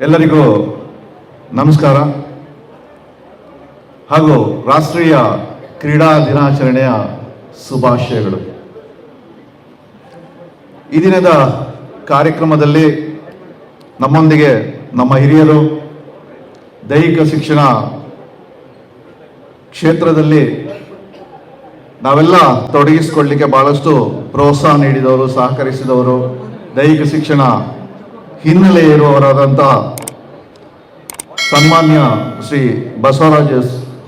ಎಲ್ಲರಿಗೂ ನಮಸ್ಕಾರ. ಹಾಗೂ ರಾಷ್ಟ್ರೀಯ ಕ್ರೀಡಾ ದಿನಾಚರಣೆಯ ಶುಭಾಶಯಗಳು. ಈ ದಿನದ ಕಾರ್ಯಕ್ರಮದಲ್ಲಿ ನಮ್ಮೊಂದಿಗೆ ನಮ್ಮ ಹಿರಿಯರು, ದೈಹಿಕ ಶಿಕ್ಷಣ ಕ್ಷೇತ್ರದಲ್ಲಿ ನಾವೆಲ್ಲ ತೊಡಗಿಸಿಕೊಳ್ಳಲಿಕ್ಕೆ ಬಹಳಷ್ಟು ಪ್ರೋತ್ಸಾಹ ನೀಡಿದವರು, ಸಹಕರಿಸಿದವರು, ದೈಹಿಕ ಶಿಕ್ಷಣ ಹಿನ್ನೆಲೆ ಇರುವವರಾದಂಥ ಸನ್ಮಾನ್ಯ ಶ್ರೀ ಬಸವರಾಜ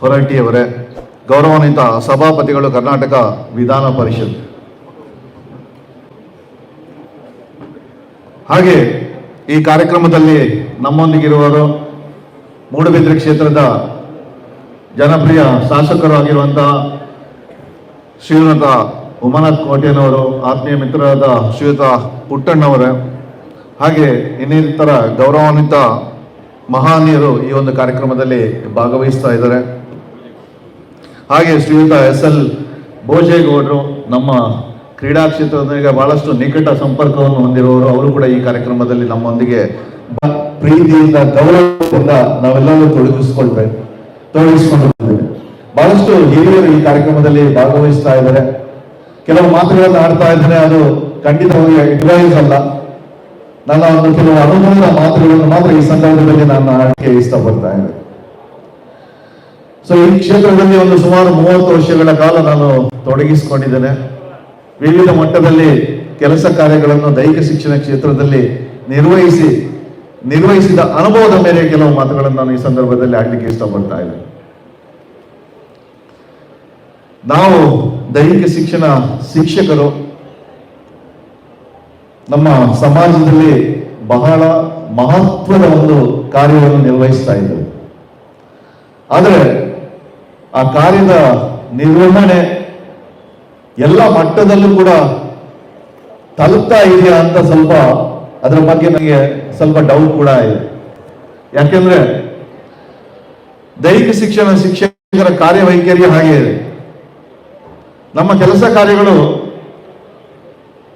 ಹೊರಟ್ಟಿಯವರೇ, ಗೌರವಾನ್ವಿತ ಸಭಾಪತಿಗಳು ಕರ್ನಾಟಕ ವಿಧಾನ ಪರಿಷತ್. ಹಾಗೆ ಈ ಕಾರ್ಯಕ್ರಮದಲ್ಲಿ ನಮ್ಮೊಂದಿಗಿರುವರು ಮೂಡುಬಿದ್ರೆ ಕ್ಷೇತ್ರದ ಜನಪ್ರಿಯ ಶಾಸಕರು ಆಗಿರುವಂತಹ ಶ್ರೀಯುತ ಉಮಾನಾಥ್ ಕೋಟೆನವರು ಆತ್ಮೀಯ ಮಿತ್ರರಾದ ಶ್ರೀಯುತ ಪುಟ್ಟಣ್ಣವರೇ ಹಾಗೆ ಇನ್ನಿತರ ಗೌರವಾನ್ವಿತ ಮಹಾನೀಯರು ಈ ಒಂದು ಕಾರ್ಯಕ್ರಮದಲ್ಲಿ ಭಾಗವಹಿಸ್ತಾ ಇದ್ದಾರೆ. ಹಾಗೆ ಶ್ರೀಯುತ ಎಸ್ ಎಲ್ ಭೋಜೇಗೌಡರು ನಮ್ಮ ಕ್ರೀಡಾ ಕ್ಷೇತ್ರದೊಂದಿಗೆ ಬಹಳಷ್ಟು ನಿಕಟ ಸಂಪರ್ಕವನ್ನು ಹೊಂದಿರುವವರು, ಅವರು ಕೂಡ ಈ ಕಾರ್ಯಕ್ರಮದಲ್ಲಿ ನಮ್ಮೊಂದಿಗೆ ಪ್ರೀತಿಯಿಂದ, ಗೌರವದಿಂದ ನಾವೆಲ್ಲರೂ ತೊಡಗಿಸ್ಕೊಳ್ಬೇಕು ತೊಡಗಿಸಿಕೊಂಡು ಬಹಳಷ್ಟು ಹಿರಿಯರು ಈ ಕಾರ್ಯಕ್ರಮದಲ್ಲಿ ಭಾಗವಹಿಸ್ತಾ ಇದ್ದಾರೆ. ಕೆಲವು ಮಾತುಗಳನ್ನು ಆಡ್ತಾ ಇದ್ದಾರೆ ಅದು ಖಂಡಿತವಾಗಿ ಅಡ್ವೈಸ್ ಅಲ್ಲ. ನನ್ನ ಒಂದು ಕೆಲವು ಅನುಭವದ ಮಾತುಗಳನ್ನು ಮಾತ್ರ ಈ ಸಂದರ್ಭದಲ್ಲಿ ನಾನು ಆಡಕ್ಕೆ ಇಷ್ಟಪಡ್ತಾ ಇದ್ದೇನೆ. ಸೊ ಈ ಕ್ಷೇತ್ರದಲ್ಲಿ ಒಂದು ಸುಮಾರು ಮೂವತ್ತು ವರ್ಷಗಳ ಕಾಲ ನಾನು ತೊಡಗಿಸಿಕೊಂಡಿದ್ದೇನೆ. ವಿವಿಧ ಮಟ್ಟದಲ್ಲಿ ಕೆಲಸ ಕಾರ್ಯಗಳನ್ನು ದೈಹಿಕ ಶಿಕ್ಷಣ ಕ್ಷೇತ್ರದಲ್ಲಿ ನಿರ್ವಹಿಸಿ, ನಿರ್ವಹಿಸಿದ ಅನುಭವದ ಮೇಲೆ ಕೆಲವು ಮಾತುಗಳನ್ನು ನಾನು ಈ ಸಂದರ್ಭದಲ್ಲಿ ಆಗ್ಲಿಕ್ಕೆ ಇಷ್ಟಪಡ್ತಾ ಇದ್ದೇನೆ. ನಾವು ದೈಹಿಕ ಶಿಕ್ಷಣ ಶಿಕ್ಷಕರು ನಮ್ಮ ಸಮಾಜದಲ್ಲಿ ಬಹಳ ಮಹತ್ವದ ಒಂದು ಕಾರ್ಯವನ್ನು ನಿರ್ವಹಿಸ್ತಾ ಇದ್ದರು ಆದರೆ ಆ ಕಾರ್ಯದ ನಿರ್ವಹಣೆ ಎಲ್ಲ ಮಟ್ಟದಲ್ಲೂ ಕೂಡ ತಲುಪ್ತಾ ಇದೆಯಾ ಅಂತ ಸ್ವಲ್ಪ ಅದರ ಬಗ್ಗೆ ನನಗೆ ಸ್ವಲ್ಪ ಡೌಟ್ ಕೂಡ ಇದೆ. ಯಾಕೆಂದ್ರೆ ದೈಹಿಕ ಶಿಕ್ಷಣ ಶಿಕ್ಷಕರ ಕಾರ್ಯವೈಖರಿ ಹಾಗೆ ಇದೆ. ನಮ್ಮ ಕೆಲಸ ಕಾರ್ಯಗಳು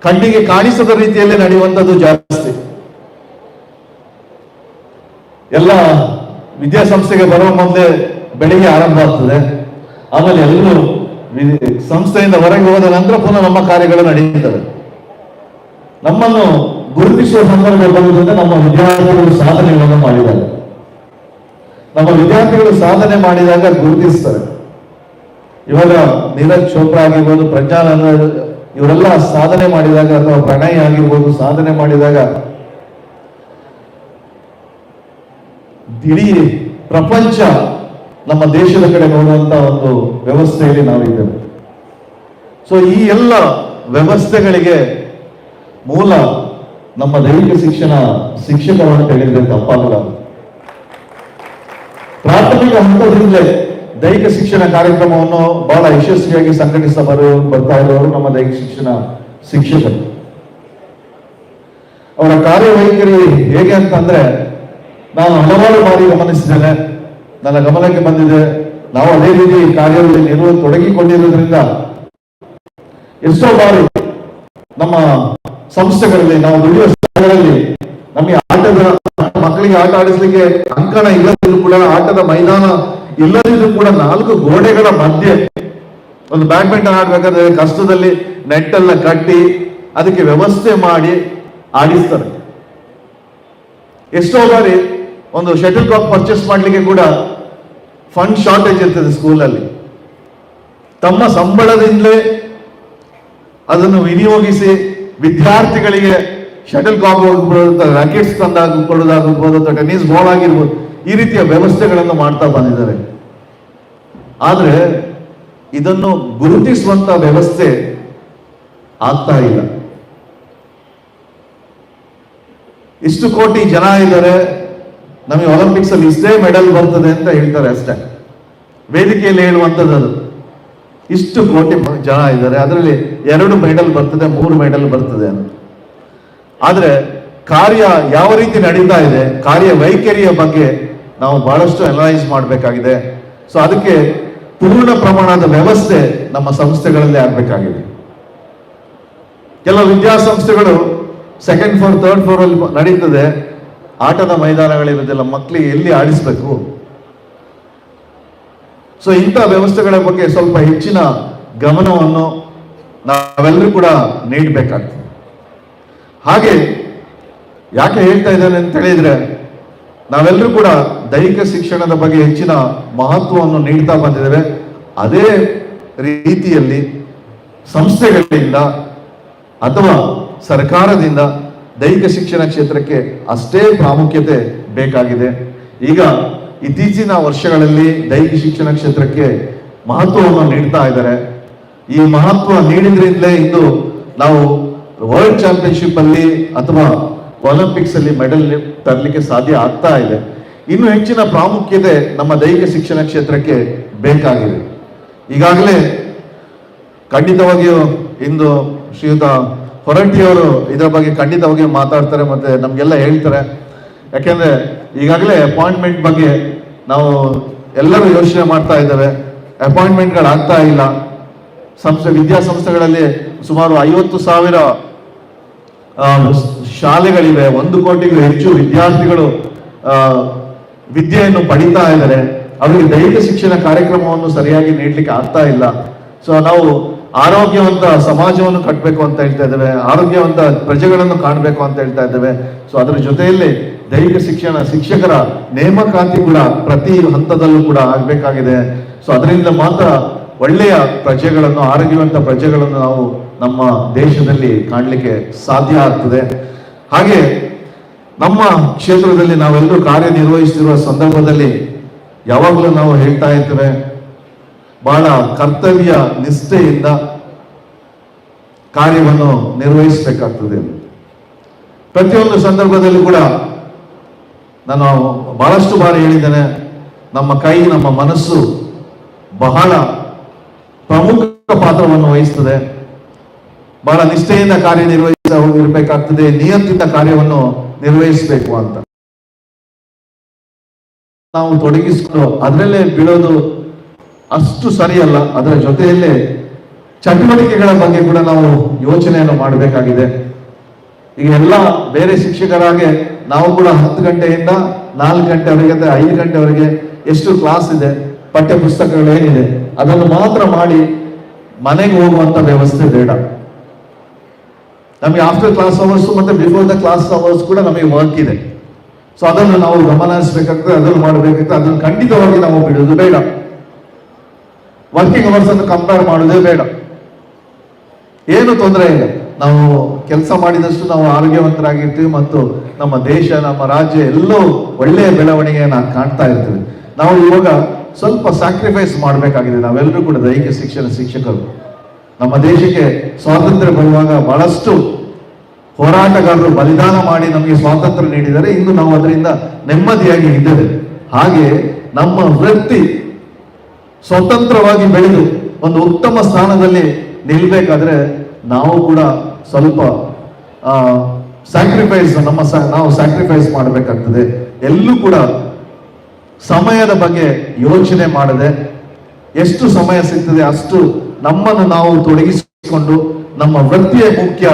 ಕಣ್ಣಿಗೆ ಕಾಣಿಸದ ರೀತಿಯಲ್ಲಿ ನಡೆಯುವಂಥದ್ದು ಜಾಸ್ತಿ. ಎಲ್ಲ ವಿದ್ಯಾಸಂಸ್ಥೆಗೆ ಬರುವ ಮೊದಲೇ ಬೆಳಿಗ್ಗೆ ಆರಂಭ ಆಗ್ತದೆ. ಆಮೇಲೆ ಎಲ್ಲರೂ ಸಂಸ್ಥೆಯಿಂದ ಹೊರಗೆ ಹೋದ ನಂತರ ಪುನಃ ನಮ್ಮ ಕಾರ್ಯಗಳು ನಡೆಯುತ್ತವೆ. ನಮ್ಮನ್ನು ಗುರುತಿಸುವ ಸಂದರ್ಭ ಬರುವುದರಿಂದ ನಮ್ಮ ವಿದ್ಯಾರ್ಥಿಗಳು ಸಾಧನೆಗಳನ್ನು ಮಾಡಿದ್ದಾರೆ. ನಮ್ಮ ವಿದ್ಯಾರ್ಥಿಗಳು ಸಾಧನೆ ಮಾಡಿದಾಗ ಗುರುತಿಸ್ತಾರೆ. ಇವಾಗ ನೀರಜ್ ಚೋಪ್ರಾ ಆಗಿರ್ಬೋದು, ಪ್ರಜ್ಞಾನಂದ ಇವರೆಲ್ಲ ಸಾಧನೆ ಮಾಡಿದಾಗ ಅಥವಾ ಪ್ರಣಯ ಆಗಿರ್ಬೋದು, ಸಾಧನೆ ಮಾಡಿದಾಗ ಇಡೀ ಪ್ರಪಂಚ ನಮ್ಮ ದೇಶದ ಕಡೆ ನೋಡುವಂತ ಒಂದು ವ್ಯವಸ್ಥೆಯಲ್ಲಿ ನಾವಿದ್ದೇವೆ. ಸೊ ಈ ಎಲ್ಲ ವ್ಯವಸ್ಥೆಗಳಿಗೆ ಮೂಲ ನಮ್ಮ ದೈಹಿಕ ಶಿಕ್ಷಣ, ಶಿಕ್ಷಕರು ಅಂತ ಹೇಳಿದ್ರೆ ತಪ್ಪಾಗಲ್ಲ. ಪ್ರಾಥಮಿಕ ಹಂತದಿಂದಲೇ ದೈಹಿಕ ಶಿಕ್ಷಣ ಕಾರ್ಯಕ್ರಮವನ್ನು ಬಹಳ ಯಶಸ್ವಿಯಾಗಿ ಸಂಘಟಿಸ ಬರು ಬರ್ತಾ ಇರೋರು ನಮ್ಮ ದೈಹಿಕ ಶಿಕ್ಷಣ ಶಿಕ್ಷಕರು. ಅವರ ಕಾರ್ಯವೈಖರಿ ಹೇಗೆ ಅಂತಂದ್ರೆ, ನಾನು ಹಲವಾರು ಬಾರಿ ಗಮನಿಸಿದ್ದೇನೆ. ನನ್ನ ಗಮನಕ್ಕೆ ಬಂದಿದೆ. ನಾವು ಅದೇ ರೀತಿ ಕಾರ್ಯದಲ್ಲಿ ನಿರ್ವ ತೊಡಗಿಕೊಂಡಿರುವುದರಿಂದ ಎಷ್ಟೋ ಬಾರಿ ನಮ್ಮ ಸಂಸ್ಥೆಗಳಲ್ಲಿ, ನಾವು ದುಡಿಯುವ ಸ್ಥಳಗಳಲ್ಲಿ ನಮಗೆ ಆಟದ ಮಕ್ಕಳಿಗೆ ಆಟ ಆಡಿಸ್ಲಿಕ್ಕೆ ಅಂಕಣ ಇಲ್ಲದಿದ್ರು ಕೂಡ ಆಟದ ಮೈದಾನ ಇಲ್ಲದಿದ್ರು ಕೂಡ ನಾಲ್ಕು ಗೋಡೆಗಳ ಮಧ್ಯೆ ಒಂದು ಬ್ಯಾಡ್ಮಿಂಟನ್ ಆಡ್ಬೇಕಾದ್ರೆ ಕಷ್ಟದಲ್ಲಿ ನೆಟ್ ಎಲ್ಲ ಕಟ್ಟಿ ಅದಕ್ಕೆ ವ್ಯವಸ್ಥೆ ಮಾಡಿ ಆಡಿಸ್ತಾರೆ. ಎಷ್ಟೋ ಬಾರಿ ಒಂದು ಶಟಲ್ ಕಾಕ್ ಪರ್ಚೇಸ್ ಮಾಡ್ಲಿಕ್ಕೆ ಕೂಡ ಫಂಡ್ ಶಾರ್ಟೇಜ್ ಇರ್ತದೆ ಸ್ಕೂಲಲ್ಲಿ ತಮ್ಮ ಸಂಬಳದಿಂದಲೇ ಅದನ್ನು ವಿನಿಯೋಗಿಸಿ ವಿದ್ಯಾರ್ಥಿಗಳಿಗೆ ಶಟಲ್ ಕಾಕ್ ಹೋಗ್ಬೋದು ರಾಕೆಟ್ಸ್ ತಂದಾಗ ಕೊಡೋದಾಗಬಹುದು ಅಥವಾ ಟೆನ್ನಿಸ್ ಬಾಲ್ ಆಗಿರ್ಬೋದು. ಈ ರೀತಿಯ ವ್ಯವಸ್ಥೆಗಳನ್ನು ಮಾಡ್ತಾ ಬಂದಿದ್ದಾರೆ. ಆದರೆ ಇದನ್ನು ಗುರುತಿಸುವಂತ ವ್ಯವಸ್ಥೆ ಆಗ್ತಾ ಇಲ್ಲ. ಇಷ್ಟು ಕೋಟಿ ಜನ ಇದ್ದಾರೆ. ನಮಗೆ ಒಲಿಂಪಿಕ್ಸ್ ಅಲ್ಲಿ ಇಷ್ಟೇ ಮೆಡಲ್ ಬರ್ತದೆ ಅಂತ ಹೇಳ್ತಾರೆ ಅಷ್ಟೇ. ವೇದಿಕೆಯಲ್ಲಿ ಹೇಳುವಂಥದ್ದು ಇಷ್ಟು ಕೋಟಿ ಜನ ಇದ್ದಾರೆ. ಅದರಲ್ಲಿ ಎರಡು ಮೆಡಲ್ ಬರ್ತದೆ, ಮೂರು ಮೆಡಲ್ ಬರ್ತದೆ ಅಂತ. ಆದರೆ ಕಾರ್ಯ ಯಾವ ರೀತಿ ನಡೀತಾ ಇದೆ, ಕಾರ್ಯ ವೈಖರಿಯ ಬಗ್ಗೆ ನಾವು ಬಹಳಷ್ಟು ಅನಲೈಸ್ ಮಾಡಬೇಕಾಗಿದೆ. ಸೊ ಅದಕ್ಕೆ ಪೂರ್ಣ ಪ್ರಮಾಣದ ವ್ಯವಸ್ಥೆ ನಮ್ಮ ಸಂಸ್ಥೆಗಳಲ್ಲಿ ಆಗಬೇಕಾಗಿದೆ. ಕೆಲವು ವಿದ್ಯಾಸಂಸ್ಥೆಗಳು ಸೆಕೆಂಡ್ ಫ್ಲೋರ್ ಥರ್ಡ್ ಫ್ಲೋರ್ ಅಲ್ಲಿ ನಡೀತದೆ. ಆಟದ ಮೈದಾನಗಳಿರೋದಿಲ್ಲ ಮಕ್ಕಳಿಗೆ ಎಲ್ಲಿ ಆಡಿಸ್ಬೇಕು? ಸೊ ಇಂಥ ವ್ಯವಸ್ಥೆಗಳ ಬಗ್ಗೆ ಸ್ವಲ್ಪ ಹೆಚ್ಚಿನ ಗಮನವನ್ನು ನಾವೆಲ್ಲರೂ ಕೂಡ ನೀಡಬೇಕಾಗ್ತದೆ. ಹಾಗೆ ಯಾಕೆ ಹೇಳ್ತಾ ಇದ್ದೇನೆ ಅಂತ ಹೇಳಿದ್ರೆ, ನಾವೆಲ್ಲರೂ ಕೂಡ ದೈಹಿಕ ಶಿಕ್ಷಣದ ಬಗ್ಗೆ ಹೆಚ್ಚಿನ ಮಹತ್ವವನ್ನು ನೀಡ್ತಾ ಬಂದಿದ್ದೇವೆ. ಅದೇ ರೀತಿಯಲ್ಲಿ ಸಂಸ್ಥೆಗಳಿಂದ ಅಥವಾ ಸರ್ಕಾರದಿಂದ ದೈಹಿಕ ಶಿಕ್ಷಣ ಕ್ಷೇತ್ರಕ್ಕೆ ಅಷ್ಟೇ ಪ್ರಾಮುಖ್ಯತೆ ಬೇಕಾಗಿದೆ. ಈಗ ಇತ್ತೀಚಿನ ವರ್ಷಗಳಲ್ಲಿ ದೈಹಿಕ ಶಿಕ್ಷಣ ಕ್ಷೇತ್ರಕ್ಕೆ ಮಹತ್ವವನ್ನು ನೀಡ್ತಾ ಇದ್ದಾರೆ. ಈ ಮಹತ್ವ ನೀಡಿದ್ರಿಂದಲೇ ಇಂದು ನಾವು ವರ್ಲ್ಡ್ ಚಾಂಪಿಯನ್ಶಿಪ್ ಅಲ್ಲಿ ಅಥವಾ ಒಲಿಂಪಿಕ್ಸ್ ಅಲ್ಲಿ ಮೆಡಲ್ ತರಲಿಕ್ಕೆ ಸಾಧ್ಯ ಆಗ್ತಾ ಇದೆ. ಇನ್ನು ಹೆಚ್ಚಿನ ಪ್ರಾಮುಖ್ಯತೆ ನಮ್ಮ ದೈಹಿಕ ಶಿಕ್ಷಣ ಕ್ಷೇತ್ರಕ್ಕೆ ಬೇಕಾಗಿದೆ. ಈಗಾಗಲೇ ಖಂಡಿತವಾಗಿಯೂ ಇಂದು ಶ್ರೀಯುತ ಹೊರಟ್ಟಿಯವರು ಇದರ ಬಗ್ಗೆ ಖಂಡಿತವಾಗಿಯೂ ಮಾತಾಡ್ತಾರೆ ಮತ್ತೆ ನಮಗೆಲ್ಲ ಹೇಳ್ತಾರೆ. ಯಾಕೆಂದ್ರೆ ಈಗಾಗಲೇ ಅಪಾಯಿಂಟ್ಮೆಂಟ್ ಬಗ್ಗೆ ನಾವು ಎಲ್ಲರೂ ಯೋಚನೆ ಮಾಡ್ತಾ ಇದ್ದೇವೆ. ಅಪಾಯಿಂಟ್ಮೆಂಟ್ಗಳು ಆಗ್ತಾ ಇಲ್ಲ. ಸಂಸ್ಥೆ ವಿದ್ಯಾಸಂಸ್ಥೆಗಳಲ್ಲಿ ಸುಮಾರು ಐವತ್ತು ಸಾವಿರ ಶಾಲೆಗಳಿವೆ. ಒಂದು ಕೋಟಿಗೂ ಹೆಚ್ಚು ವಿದ್ಯಾರ್ಥಿಗಳು ವಿದ್ಯೆಯನ್ನು ಪಡಿತಾ ಇದ್ದಾರೆ. ಅವರಿಗೆ ದೈಹಿಕ ಶಿಕ್ಷಣ ಕಾರ್ಯಕ್ರಮವನ್ನು ಸರಿಯಾಗಿ ನೀಡಲಿಕ್ಕೆ ಆಗ್ತಾ ಇಲ್ಲ. ಸೊ ನಾವು ಆರೋಗ್ಯವಂತ ಸಮಾಜವನ್ನು ಕಟ್ಟಬೇಕು ಅಂತ ಹೇಳ್ತಾ ಇದ್ದೇವೆ. ಆರೋಗ್ಯವಂತ ಪ್ರಜೆಗಳನ್ನು ಕಾಣಬೇಕು ಅಂತ ಹೇಳ್ತಾ ಇದ್ದೇವೆ. ಸೊ ಅದರ ಜೊತೆಯಲ್ಲಿ ದೈಹಿಕ ಶಿಕ್ಷಣ ಶಿಕ್ಷಕರ ನೇಮಕಾತಿ ಕೂಡ ಪ್ರತಿ ಹಂತದಲ್ಲೂ ಕೂಡ ಆಗಬೇಕಾಗಿದೆ. ಸೊ ಅದರಿಂದ ಮಾತ್ರ ಒಳ್ಳೆಯ ಪ್ರಜೆಗಳನ್ನು, ಆರೋಗ್ಯವಂತ ಪ್ರಜೆಗಳನ್ನು ನಾವು ನಮ್ಮ ದೇಶದಲ್ಲಿ ಕಾಣಲಿಕ್ಕೆ ಸಾಧ್ಯ ಆಗ್ತದೆ. ಹಾಗೆ ನಮ್ಮ ಕ್ಷೇತ್ರದಲ್ಲಿ ನಾವೆಲ್ಲರೂ ಕಾರ್ಯನಿರ್ವಹಿಸುತ್ತಿರುವ ಸಂದರ್ಭದಲ್ಲಿ ಯಾವಾಗಲೂ ನಾವು ಹೇಳ್ತಾ ಇರ್ತೇವೆ, ಬಹಳ ಕರ್ತವ್ಯ ನಿಷ್ಠೆಯಿಂದ ಕಾರ್ಯವನ್ನು ನಿರ್ವಹಿಸಬೇಕಾಗ್ತದೆ. ಪ್ರತಿಯೊಂದು ಸಂದರ್ಭದಲ್ಲೂ ಕೂಡ ನಾನು ಬಹಳಷ್ಟು ಬಾರಿ ಹೇಳಿದ್ದೇನೆ, ನಮ್ಮ ಕೈ, ನಮ್ಮ ಮನಸ್ಸು ಬಹಳ ಪ್ರಮುಖ ಪಾತ್ರವನ್ನು ವಹಿಸ್ತದೆ. ಬಹಳ ನಿಷ್ಠೆಯಿಂದ ಕಾರ್ಯನಿರ್ವಹಿಸ ಇರಬೇಕಾಗ್ತದೆ ನಿಯಂತ್ರಿತ ಕಾರ್ಯವನ್ನು ನಿರ್ವಹಿಸಬೇಕು ಅಂತ. ನಾವು ತೊಡಗಿಸ್ಕೊಂಡು ಅದರಲ್ಲೇ ಬೀಳೋದು ಅಷ್ಟು ಸರಿಯಲ್ಲ. ಅದರ ಜೊತೆಯಲ್ಲೇ ಚಟುವಟಿಕೆಗಳ ಬಗ್ಗೆ ಕೂಡ ನಾವು ಯೋಚನೆಯನ್ನು ಮಾಡಬೇಕಾಗಿದೆ. ಈಗ ಎಲ್ಲ ಬೇರೆ ಶಿಕ್ಷಕರಾಗೆ ನಾವು ಕೂಡ ಹತ್ತು ಗಂಟೆಯಿಂದ ನಾಲ್ಕು ಗಂಟೆವರೆಗೆ ಅಂದರೆ ಐದು ಗಂಟೆವರೆಗೆ ಎಷ್ಟು ಕ್ಲಾಸ್ ಇದೆ ಪಠ್ಯ ಪುಸ್ತಕಗಳು ಏನಿದೆ, ಅದನ್ನು ಮಾತ್ರ ಮಾಡಿ ಮನೆಗೆ ಹೋಗುವಂತ ವ್ಯವಸ್ಥೆ ಬೇಡ. ನಮಗೆ ಆಫ್ಟರ್ ಕ್ಲಾಸ್ ಅವರ್ಸ್ ಮತ್ತೆ ಬಿಫೋರ್ ದ ಕ್ಲಾಸ್ ಅವರ್ಸ್ ಕೂಡ ನಮಗೆ ವರ್ಕ್ ಇದೆ. ಸೊ ಅದನ್ನು ನಾವು ಗಮನ ಹರಿಸಬೇಕಾಗ್ತದೆ ಅದನ್ನು ಮಾಡಬೇಕಾಗ್ತದೆ ಅದನ್ನು ಖಂಡಿತವಾಗಿ ನಾವು ಬಿಡೋದು ಬೇಡ. ವರ್ಕಿಂಗ್ ಅವರ್ಸ್ ಅನ್ನು ಕಂಪೇರ್ ಮಾಡೋದೇ ಬೇಡ. ಏನು ತೊಂದರೆ ಇಲ್ಲ. ನಾವು ಕೆಲಸ ಮಾಡಿದಷ್ಟು ನಾವು ಆರೋಗ್ಯವಂತರಾಗಿರ್ತೀವಿ ಮತ್ತು ನಮ್ಮ ದೇಶ, ನಮ್ಮ ರಾಜ್ಯ ಎಲ್ಲೋ ಒಳ್ಳೆಯ ಬೆಳವಣಿಗೆಯನ್ನು ಕಾಣ್ತಾ ಇರ್ತೀವಿ ನಾವು ಇವಾಗ ಸ್ವಲ್ಪ ಸ್ಯಾಕ್ರಿಫೈಸ್ ಮಾಡಬೇಕಾಗಿದೆ. ನಾವೆಲ್ಲರೂ ಕೂಡ ದೈಹಿಕ ಶಿಕ್ಷಣ ಶಿಕ್ಷಕರು. ನಮ್ಮ ದೇಶಕ್ಕೆ ಸ್ವಾತಂತ್ರ್ಯ ಬರುವಾಗ ಬಹಳಷ್ಟು ಹೋರಾಟಗಾರರು ಬಲಿದಾನ ಮಾಡಿ ನಮಗೆ ಸ್ವಾತಂತ್ರ್ಯ ನೀಡಿದರೆ ಇಂದು ನಾವು ಅದರಿಂದ ನೆಮ್ಮದಿಯಾಗಿ ಇದ್ದೇವೆ. ಹಾಗೆ ನಮ್ಮ ವೃತ್ತಿ ಸ್ವತಂತ್ರವಾಗಿ ಬೆಳೆದು ಒಂದು ಉತ್ತಮ ಸ್ಥಾನದಲ್ಲಿ ನಿಲ್ಬೇಕಾದ್ರೆ ನಾವು ಕೂಡ ಸ್ವಲ್ಪ ಸ್ಯಾಕ್ರಿಫೈಸ್ ನಮ್ಮ ನಾವು ಸ್ಯಾಕ್ರಿಫೈಸ್ ಮಾಡಬೇಕಾಗ್ತದೆ. ಎಲ್ಲೂ ಕೂಡ ಸಮಯದ ಬಗ್ಗೆ ಯೋಚನೆ ಮಾಡದೆ ಎಷ್ಟು ಸಮಯ ಸಿಗ್ತದೆ ಅಷ್ಟು ನಮ್ಮನ್ನು ನಾವು ತೊಡಗಿಸಿಕೊಂಡು ನಮ್ಮ ವೃತ್ತಿಯೇ ಮುಖ್ಯ,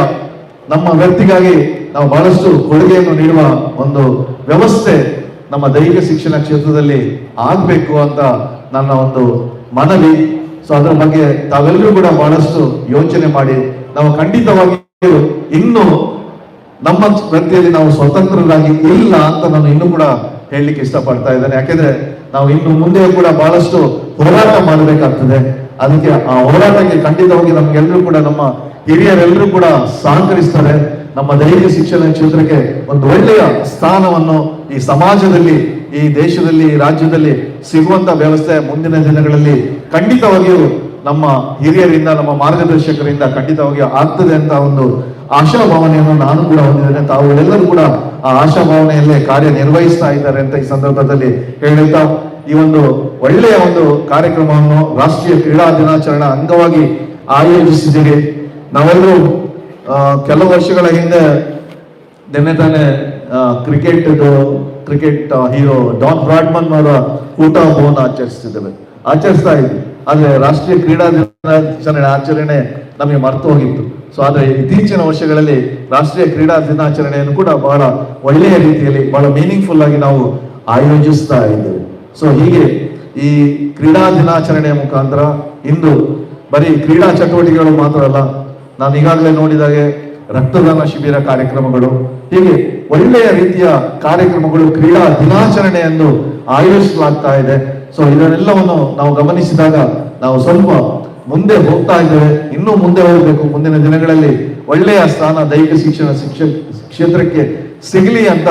ನಮ್ಮ ವ್ಯಕ್ತಿಗಾಗಿ ನಾವು ಬಹಳಷ್ಟು ಕೊಡುಗೆಯನ್ನು ನೀಡುವ ಒಂದು ವ್ಯವಸ್ಥೆ ನಮ್ಮ ದೈಹಿಕ ಶಿಕ್ಷಣ ಕ್ಷೇತ್ರದಲ್ಲಿ ಆಗ್ಬೇಕು ಅಂತ ನನ್ನ ಒಂದು ಮನವಿ. ಸೊ ಅದರ ಬಗ್ಗೆ ತಾವೆಲ್ಲರೂ ಕೂಡ ಬಹಳಷ್ಟು ಯೋಚನೆ ಮಾಡಿ, ನಾವು ಖಂಡಿತವಾಗಿ ಇನ್ನು ನಮ್ಮ ವೃತ್ತಿಯಲ್ಲಿ ನಾವು ಸ್ವತಂತ್ರರಾಗಿ ಇಲ್ಲ ಅಂತ ನಾನು ಇನ್ನೂ ಕೂಡ ಹೇಳಲಿಕ್ಕೆ ಇಷ್ಟಪಡ್ತಾ ಇದ್ದೇನೆ. ಯಾಕೆಂದ್ರೆ ನಾವು ಇನ್ನು ಮುಂದೆ ಕೂಡ ಬಹಳಷ್ಟು ಹೋರಾಟ ಮಾಡಬೇಕಾಗ್ತದೆ. ಅದಕ್ಕೆ ಆ ಹೋರಾಟಕ್ಕೆ ಖಂಡಿತವಾಗಿ ನಮ್ಗೆಲ್ಲರೂ ಕೂಡ ನಮ್ಮ ಹಿರಿಯರೆಲ್ಲರೂ ಕೂಡ ಸಹಕರಿಸ್ತಾರೆ. ನಮ್ಮ ದೈಹಿಕ ಶಿಕ್ಷಣ ಕ್ಷೇತ್ರಕ್ಕೆ ಒಂದು ಒಳ್ಳೆಯ ಸ್ಥಾನವನ್ನು ಈ ಸಮಾಜದಲ್ಲಿ, ಈ ದೇಶದಲ್ಲಿ, ಈ ರಾಜ್ಯದಲ್ಲಿ ಸಿಗುವಂತ ವ್ಯವಸ್ಥೆ ಮುಂದಿನ ದಿನಗಳಲ್ಲಿ ಖಂಡಿತವಾಗಿಯೂ ನಮ್ಮ ಹಿರಿಯರಿಂದ, ನಮ್ಮ ಮಾರ್ಗದರ್ಶಕರಿಂದ ಖಂಡಿತವಾಗಿಯೂ ಆಗ್ತದೆ ಅಂತ ಒಂದು ಆಶಾಭಾವನೆಯನ್ನು ನಾನು ಕೂಡ ಹೊಂದಿದ್ದೇನೆ. ತಾವು ಎಲ್ಲರೂ ಕೂಡ ಆ ಆಶಾಭಾವನೆಯಲ್ಲೇ ಕಾರ್ಯನಿರ್ವಹಿಸ್ತಾ ಇದ್ದಾರೆ ಅಂತ ಈ ಸಂದರ್ಭದಲ್ಲಿ ಹೇಳುತ್ತಾ ಈ ಒಂದು ಒಳ್ಳೆಯ ಒಂದು ಕಾರ್ಯಕ್ರಮವನ್ನು ರಾಷ್ಟ್ರೀಯ ಕ್ರೀಡಾ ದಿನಾಚರಣೆ ಅಂಗವಾಗಿ ಆಯೋಜಿಸಿದ್ದೀರಿ. ನಾವೆಲ್ಲರೂ ಕೆಲವು ವರ್ಷಗಳ ಹಿಂದೆ ನಿನ್ನೆ ತಾನೆ cricket cricket hero Don Bradman ಅವರ ಹುಟ್ಟುಹಬ್ಬವನ್ನು ಆಚರಿಸ್ತಿದ್ದೇವೆ. ಆಚರಿಸ್ತಾ ಇದ್ವಿ. ಆದ್ರೆ ರಾಷ್ಟ್ರೀಯ ಕ್ರೀಡಾ ದಿನಾಚರಣೆ ಆಚರಣೆ ನಮಗೆ ಮರೆತು ಹೋಗಿತ್ತು ಸೊ ಆದರೆ ಇತ್ತೀಚಿನ ವರ್ಷಗಳಲ್ಲಿ ರಾಷ್ಟ್ರೀಯ ಕ್ರೀಡಾ ದಿನಾಚರಣೆಯನ್ನು ಕೂಡ ಬಹಳ ಒಳ್ಳೆಯ ರೀತಿಯಲ್ಲಿ, ಬಹಳ ಮೀನಿಂಗ್ಫುಲ್ ಆಗಿ ನಾವು ಆಯೋಜಿಸ್ತಾ ಇದ್ದೇವೆ. ಸೊ ಹೀಗೆ ಈ ಕ್ರೀಡಾ ದಿನಾಚರಣೆಯ ಮುಖಾಂತರ ಇಂದು ಬರೀ ಕ್ರೀಡಾ ಚಟುವಟಿಕೆಗಳು ಮಾತ್ರ ಅಲ್ಲ, ನಾನು ಈಗಾಗಲೇ ನೋಡಿದಾಗೆ ರಕ್ತದಾನ ಶಿಬಿರ ಕಾರ್ಯಕ್ರಮಗಳು, ಹೀಗೆ ಒಳ್ಳೆಯ ರೀತಿಯ ಕಾರ್ಯಕ್ರಮಗಳು ಕ್ರೀಡಾ ದಿನಾಚರಣೆಯನ್ನು ಆಯೋಜಿಸಲಾಗ್ತಾ ಇದೆ. ಸೊ ಇದನ್ನೆಲ್ಲವನ್ನು ನಾವು ಗಮನಿಸಿದಾಗ ನಾವು ಸ್ವಲ್ಪ ಮುಂದೆ ಹೋಗ್ತಾ ಇದ್ದೇವೆ ಇನ್ನೂ ಮುಂದೆ ಹೋಗಬೇಕು. ಮುಂದಿನ ದಿನಗಳಲ್ಲಿ ಒಳ್ಳೆಯ ಸ್ಥಾನ ದೈಹಿಕ ಶಿಕ್ಷಣ ಶಿಕ್ಷ ಕ್ಷೇತ್ರಕ್ಕೆ ಸಿಗಲಿ ಅಂತ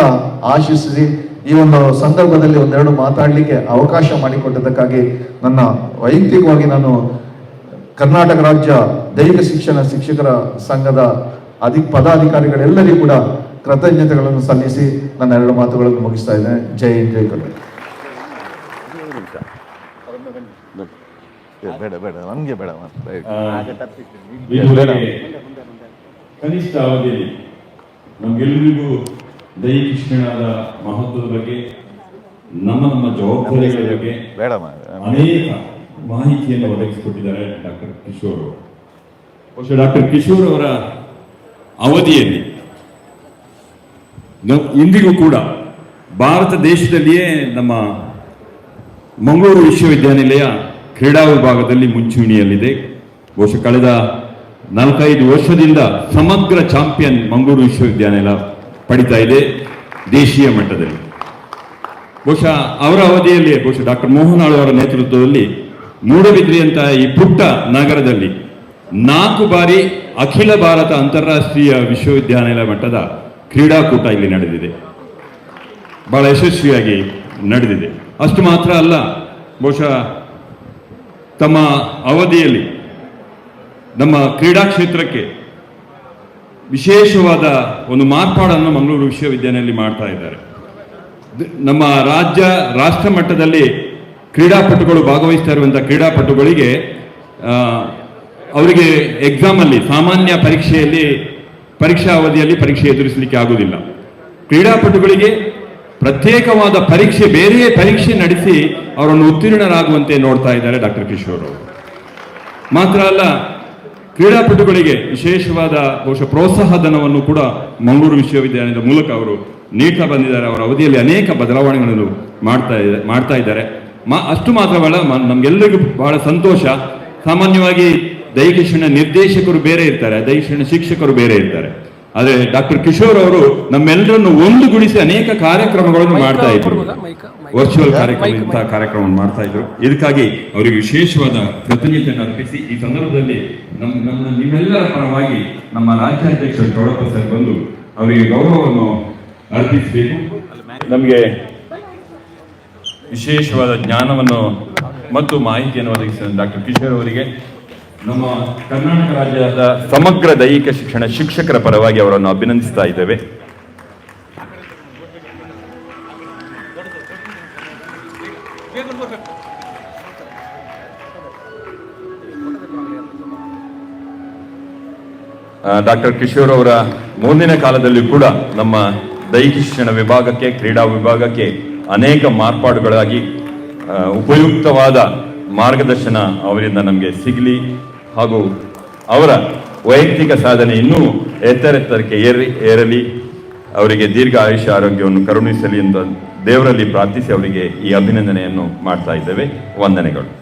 ಆಶಿಸಿ ಈ ಒಂದು ಸಂದರ್ಭದಲ್ಲಿ ಒಂದೆರಡು ಮಾತಾಡಲಿಕ್ಕೆ ಅವಕಾಶ ಮಾಡಿಕೊಟ್ಟದಕ್ಕಾಗಿ ನನ್ನ ವೈಯಕ್ತಿಕವಾಗಿ ನಾನು ಕರ್ನಾಟಕ ರಾಜ್ಯ ದೈಹಿಕ ಶಿಕ್ಷಣ ಶಿಕ್ಷಕರ ಸಂಘದ ಅಧಿ ಪದಾಧಿಕಾರಿಗಳೆಲ್ಲರಿಗೂ ಕೂಡ ಕೃತಜ್ಞತೆಗಳನ್ನು ಸಲ್ಲಿಸಿ ನನ್ನ ಎರಡು ಮಾತುಗಳನ್ನು ಮುಗಿಸ್ತಾ ಇದ್ದೇನೆ. ಜೈ ಜೈ ಕರ್ನಾಟಕ. ಬೇಡ ಬೇಡ ನಮಗೆ ಬೇಡ ಕನಿಷ್ಠ ಅವಧಿಯಲ್ಲಿ ನಮ್ಗೆಲ್ಲರಿಗೂ ದೈಹಿಕ ಶಿಕ್ಷಣದ ಮಹತ್ವದ ಬಗ್ಗೆ ನಮ್ಮ ನಮ್ಮ ಜವಾಬ್ದಾರಿಗಳ ಬಗ್ಗೆ ಬೇಡ ಅನೇಕ ಮಾಹಿತಿಯನ್ನು ಒದಗಿಸಿಕೊಟ್ಟಿದ್ದಾರೆ ಡಾಕ್ಟರ್ ಕಿಶೋರ್ ಅವರು. ಬಹುಶಃ ಡಾಕ್ಟರ್ ಕಿಶೋರ್ ಅವರ ಅವಧಿಯಲ್ಲಿ ಇಂದಿಗೂ ಕೂಡ ಭಾರತ ದೇಶದಲ್ಲಿಯೇ ನಮ್ಮ ಮಂಗಳೂರು ವಿಶ್ವವಿದ್ಯಾನಿಲಯ ಕ್ರೀಡಾ ವಿಭಾಗದಲ್ಲಿ ಮುಂಚೂಣಿಯಲ್ಲಿದೆ. ಬಹುಶಃ ಕಳೆದ ನಾಲ್ಕೈದು ವರ್ಷದಿಂದ ಸಮಗ್ರ ಚಾಂಪಿಯನ್ ಮಂಗಳೂರು ವಿಶ್ವವಿದ್ಯಾನಿಲಯ ಪಡಿತಾ ಇದೆ ದೇಶೀಯ ಮಟ್ಟದಲ್ಲಿ. ಬಹುಶಃ ಅವರ ಅವಧಿಯಲ್ಲಿ ಬಹುಶಃ ಡಾಕ್ಟರ್ ಮೋಹನ್ ಅವರ ನೇತೃತ್ವದಲ್ಲಿ ಮೂಡಬಿದ್ರಿ ಅಂತ ಈ ಪುಟ್ಟ ನಗರದಲ್ಲಿ ನಾಲ್ಕು ಬಾರಿ ಅಖಿಲ ಭಾರತ ಅಂತಾರಾಷ್ಟ್ರೀಯ ವಿಶ್ವವಿದ್ಯಾನಿಲಯ ಮಟ್ಟದ ಕ್ರೀಡಾಕೂಟ ಇಲ್ಲಿ ನಡೆದಿದೆ. ಬಹಳ ಯಶಸ್ವಿಯಾಗಿ ನಡೆದಿದೆ. ಅಷ್ಟು ಮಾತ್ರ ಅಲ್ಲ, ಬಹುಶಃ ತಮ್ಮ ಅವಧಿಯಲ್ಲಿ ನಮ್ಮ ಕ್ರೀಡಾ ಕ್ಷೇತ್ರಕ್ಕೆ ವಿಶೇಷವಾದ ಒಂದು ಮಾರ್ಪಾಡನ್ನು ಮಂಗಳೂರು ವಿಶ್ವವಿದ್ಯಾಲಯದಲ್ಲಿ ಮಾಡ್ತಾ ಇದ್ದಾರೆ. ನಮ್ಮ ರಾಜ್ಯ ರಾಷ್ಟ್ರ ಮಟ್ಟದಲ್ಲಿ ಕ್ರೀಡಾಪಟುಗಳು ಭಾಗವಹಿಸ್ತಾ ಇರುವಂಥ ಕ್ರೀಡಾಪಟುಗಳಿಗೆ ಅವರಿಗೆ ಎಕ್ಸಾಮಲ್ಲಿ ಸಾಮಾನ್ಯ ಪರೀಕ್ಷೆಯಲ್ಲಿ, ಪರೀಕ್ಷಾ ಅವಧಿಯಲ್ಲಿ ಪರೀಕ್ಷೆ ಎದುರಿಸಲಿಕ್ಕೆ ಆಗುವುದಿಲ್ಲ. ಕ್ರೀಡಾಪಟುಗಳಿಗೆ ಪ್ರತ್ಯೇಕವಾದ ಪರೀಕ್ಷೆ, ಬೇರೆಯೇ ಪರೀಕ್ಷೆ ನಡೆಸಿ ಅವರನ್ನು ಉತ್ತೀರ್ಣರಾಗುವಂತೆ ನೋಡ್ತಾ ಇದ್ದಾರೆ ಡಾಕ್ಟರ್ ಕಿಶೋರ್ ಅವರು. ಮಾತ್ರ ಅಲ್ಲ, ಕ್ರೀಡಾಪಟುಗಳಿಗೆ ವಿಶೇಷವಾದ ಬಹುಶಃ ಪ್ರೋತ್ಸಾಹ ಧನವನ್ನು ಕೂಡ ಮಂಗಳೂರು ವಿಶ್ವವಿದ್ಯಾಲಯದ ಮೂಲಕ ಅವರು ನೀಡ್ತಾ ಬಂದಿದ್ದಾರೆ. ಅವರ ಅವಧಿಯಲ್ಲಿ ಅನೇಕ ಬದಲಾವಣೆಗಳನ್ನು ಮಾಡ್ತಾ ಮಾಡ್ತಾ ಇದ್ದಾರೆ. ಮಾ, ಅಷ್ಟು ಮಾತ್ರವಲ್ಲ ನಮ್ಗೆಲ್ಲರಿಗೂ ಬಹಳ ಸಂತೋಷ. ಸಾಮಾನ್ಯವಾಗಿ ದೈಹಿಕ ಶಿಕ್ಷಣ ನಿರ್ದೇಶಕರು ಬೇರೆ ಇರ್ತಾರೆ ದೈಹಿಕ ಶಿಕ್ಷಣ ಶಿಕ್ಷಕರು ಬೇರೆ ಇರ್ತಾರೆ. ಆದರೆ ಡಾಕ್ಟರ್ ಕಿಶೋರ್ ಅವರು ನಮ್ಮೆಲ್ಲರನ್ನು ಒಂದುಗೂಡಿಸಿ ಅನೇಕ ಕಾರ್ಯಕ್ರಮಗಳನ್ನು ಮಾಡ್ತಾ ಇದ್ರು. ವರ್ಚುವಲ್ ಕಾರ್ಯಕ್ರಮ ಇಂತಹ ಕಾರ್ಯಕ್ರಮ ಮಾಡ್ತಾ ಇದ್ರು. ಇದಕ್ಕಾಗಿ ಅವರಿಗೆ ವಿಶೇಷವಾದ ಕೃತಜ್ಞತೆಯನ್ನು ಅರ್ಪಿಸಿ ಈ ಸಂದರ್ಭದಲ್ಲಿ ನಮ್ಮ ನಮ್ಮ ನಿಮ್ಮೆಲ್ಲರ ಪರವಾಗಿ ನಮ್ಮ ರಾಜ್ಯಾಧ್ಯಕ್ಷ ಚೌಡಪ್ಪ ಸರ್ ಬಂದು ಅವರಿಗೆ ಗೌರವವನ್ನು ಅರ್ಪಿಸಬೇಕು. ನಮಗೆ ವಿಶೇಷವಾದ ಜ್ಞಾನವನ್ನು ಮತ್ತು ಮಾಹಿತಿಯನ್ನು ಒದಗಿಸಿದ ಡಾಕ್ಟರ್ ಕಿಶೋರ್ ಅವರಿಗೆ ನಮ್ಮ ಕರ್ನಾಟಕ ರಾಜ್ಯದ ಸಮಗ್ರ ದೈಹಿಕ ಶಿಕ್ಷಣ ಶಿಕ್ಷಕರ ಪರವಾಗಿ ಅವರನ್ನು ಅಭಿನಂದಿಸ್ತಾ ಇದ್ದೇವೆ. ಡಾಕ್ಟರ್ ಕಿಶೋರ್ ಅವರ ಮುಂದಿನ ಕಾಲದಲ್ಲಿ ಕೂಡ ನಮ್ಮ ದೈಹಿಕ ಶಿಕ್ಷಣ ವಿಭಾಗಕ್ಕೆ, ಕ್ರೀಡಾ ವಿಭಾಗಕ್ಕೆ ಅನೇಕ ಮಾರ್ಪಾಡುಗಳಾಗಿ ಉಪಯುಕ್ತವಾದ ಮಾರ್ಗದರ್ಶನ ಅವರಿಂದ ನಮಗೆ ಸಿಗಲಿ. ಹಾಗೂ ಅವರ ವೈಯಕ್ತಿಕ ಸಾಧನೆ ಇನ್ನೂ ಎತ್ತರೆತ್ತರಕ್ಕೆ ಏರಿ, ಏರಲಿ, ಅವರಿಗೆ ದೀರ್ಘ ಆಯುಷ್ಯ ಆರೋಗ್ಯವನ್ನು ಕರುಣಿಸಲಿ ಎಂದು ದೇವರಲ್ಲಿ ಪ್ರಾರ್ಥಿಸಿ ಅವರಿಗೆ ಈ ಅಭಿನಂದನೆಯನ್ನು ಮಾಡ್ತಾ ಇದ್ದೇವೆ. ವಂದನೆಗಳು.